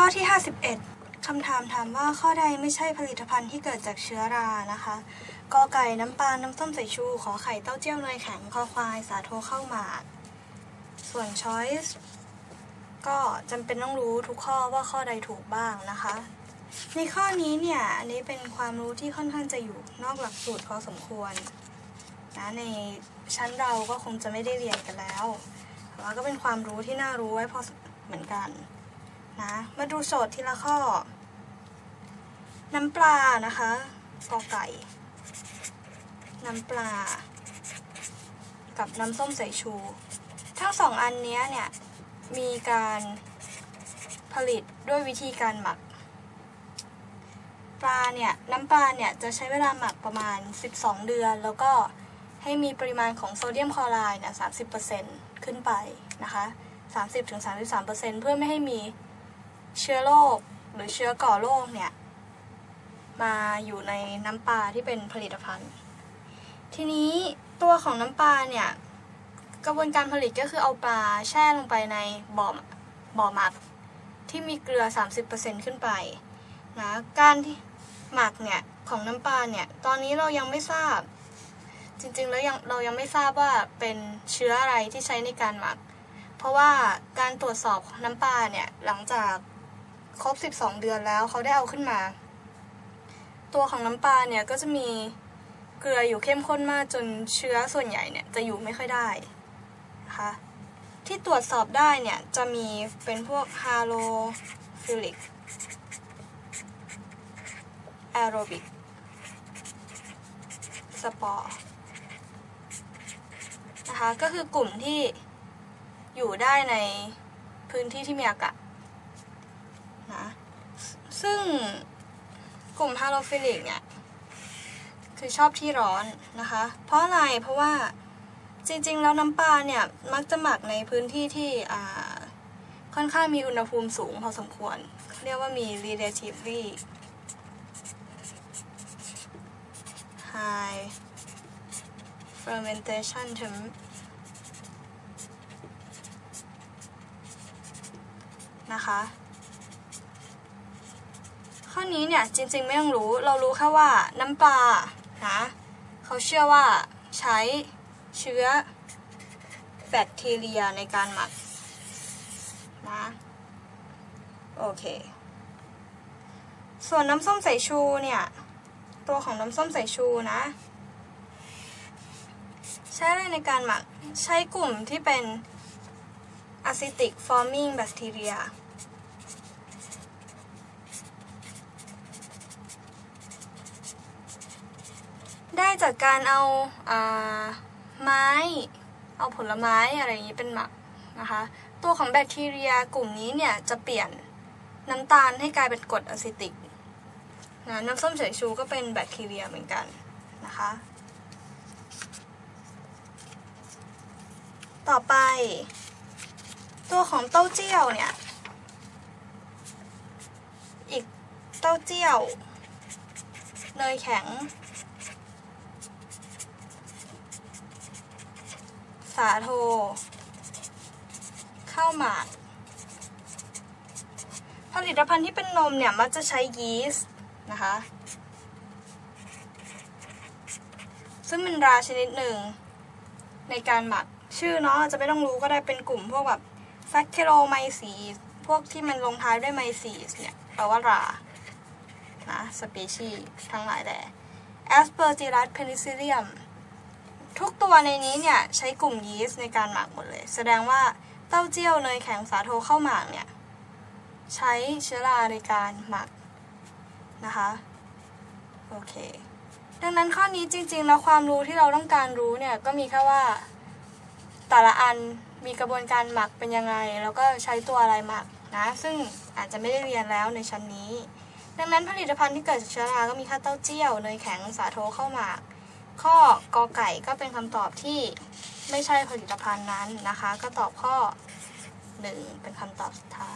ข้อที่ 51คำถามถามว่าข้อใดไม่ใช่ผลิตภัณฑ์ที่เกิดจากเชื้อรานะคะกอไก่น้ำปลาน้ำส้มสายชู ขอไข่เต้าเจี้ยวเนยแข็งคอควายสาโทข้าวหมาก ส่วน choice ก็จำเป็นต้องรู้ทุกข้อว่าข้อใดถูกบ้างนะคะ ในข้อนี้เนี่ย อันนี้เป็นความรู้ที่ค่อนข้างจะอยู่นอกหลักสูตรพอสมควรนะในชั้นเราก็คงจะไม่ได้เรียนกันแล้วแต่ว่าก็เป็นความรู้ที่น่ารู้ไว้พอเหมือนกัน นะ มาดูโจทย์ทีละข้อ น้ำปลานะคะกอไก่ น้ำปลา กับน้ำส้มสายชู ทั้งสองอันนี้เนี่ย มีการผลิตด้วยวิธีการหมัก ปลาเนี่ย น้ำปลาเนี่ย จะใช้เวลาหมักประมาณ 12 เดือน แล้วก็ให้มีปริมาณของโซเดียมคลอไรด์เนี่ย30%ขึ้นไปนะคะ 30-33%เพื่อไม่ให้มี เชื้อโรคหรือเชื้อก่อโรคเนี่ย มาอยู่ในน้ำปลาที่เป็นผลิตภัณฑ์ ทีนี้ตัวของน้ำปลาเนี่ยกระบวนการผลิตก็คือเอาปลาแช่ลงไปในบ่อบ่อหมัก ที่มีเกลือ 30%ขึ้นไปนะการที่หมักเนี่ยของน้ำปลาเนี่ยตอนนี้เรายังไม่ทราบ จริงๆแล้วยังเรายังไม่ทราบว่าเป็นเชื้ออะไรที่ใช้ในการหมัก เพราะว่าการตรวจสอบน้ำปลาเนี่ยหลังจาก ครบ 12 เดือนแล้วเขาได้เอาขึ้นมา ตัวของน้ำปลาเนี่ยก็จะมีเกลืออยู่เข้มข้นมากจนเชื้อส่วนใหญ่เนี่ยจะอยู่ไม่ค่อยได้นะคะที่ตรวจสอบได้เนี่ยจะมีเป็นพวกฮาโลฟิลิกแอโรบิกสปอร์นะคะก็คือกลุ่มที่อยู่ได้ในพื้นที่ที่มีอากาศ ซึ่งกลุ่มฮาโลฟิลิกเนี่ย คือชอบที่ร้อนนะคะ เพราะอะไร เพราะว่าจริงๆ แล้วน้ำปลาเนี่ย มักจะหมักในพื้นที่ที่ค่อนข้างมีอุณหภูมิสูงพอสมควรเขาเรียกว่ามี relatively high fermentation temp นะคะ ข้อนี้เนี่ยจริงๆไม่ต้องรู้เรารู้แค่ว่าน้ำปลานะเขาเชื่อว่าใช้เชื้อแบคทีเรียในการหมักนะโอเค ส่วนน้ำส้มสายชูเนี่ย ตัวของน้ำส้มสายชูนะ ใช้อะไรในการหมักใช้กลุ่มที่เป็น acidic forming bacteria ได้จากการเอาอาไม้ เอาผลไม้อะไรอย่างนี้เป็นหมักนะคะ ตัวของแบคทีเรียกลุ่มนี้เนี่ยจะเปลี่ยนน้ำตาลให้กลายเป็นกรดอะซิติกนะน้ำส้มสายชูก็เป็นแบคทีเรียเหมือนกันนะคะ ต่อไป ตัวของเต้าเจี้ยวเนี่ย อีกเต้าเจี้ยวเนยแข็ง สาโท ข้าวหมาก ผลิตภัณฑ์ที่เป็นนมเนี่ย มักจะใช้ยีสต์นะคะ ซึ่งเป็นราชนิดหนึ่ง ในการหมักชื่อเนาะจะไม่ต้องรู้ก็ได้เป็นกลุ่มพวกแบบแฟคเคโรไมซีพวกที่มันลงท้ายด้วยไมซีสเนี่ยแปลว่ารา นะ สปีชีทั้งหลายแหละ Aspergillus penicillium ทุกตัวในนี้เนี่ยใช้กลุ่มยีสต์ในการหมักหมดเลย แสดงว่าเต้าเจี้ยวเนยแข็งสาโทข้าวหมากเนี่ยใช้เชื้อราในการหมักนะคะโอเคดังนั้นข้อนี้จริงๆแล้วความรู้ที่เราต้องการรู้เนี่ยก็มีแค่ว่า แต่ละอันมีกระบวนการหมักเป็นยังไง แล้วก็ใช้ตัวอะไรหมักนะ ซึ่งอาจจะไม่ได้เรียนแล้วในชั้นนี้ ดังนั้นผลิตภัณฑ์ที่เกิดจากเชื้อราก็มีแค่เต้าเจี้ยวเนยแข็งสาโทข้าวหมาก ข้อกอไก่ก็เป็นคำตอบที่ไม่ใช่ผลิตภัณฑ์นั้นนะคะ ก็ตอบข้อหนึ่งเป็นคำตอบสุดท้าย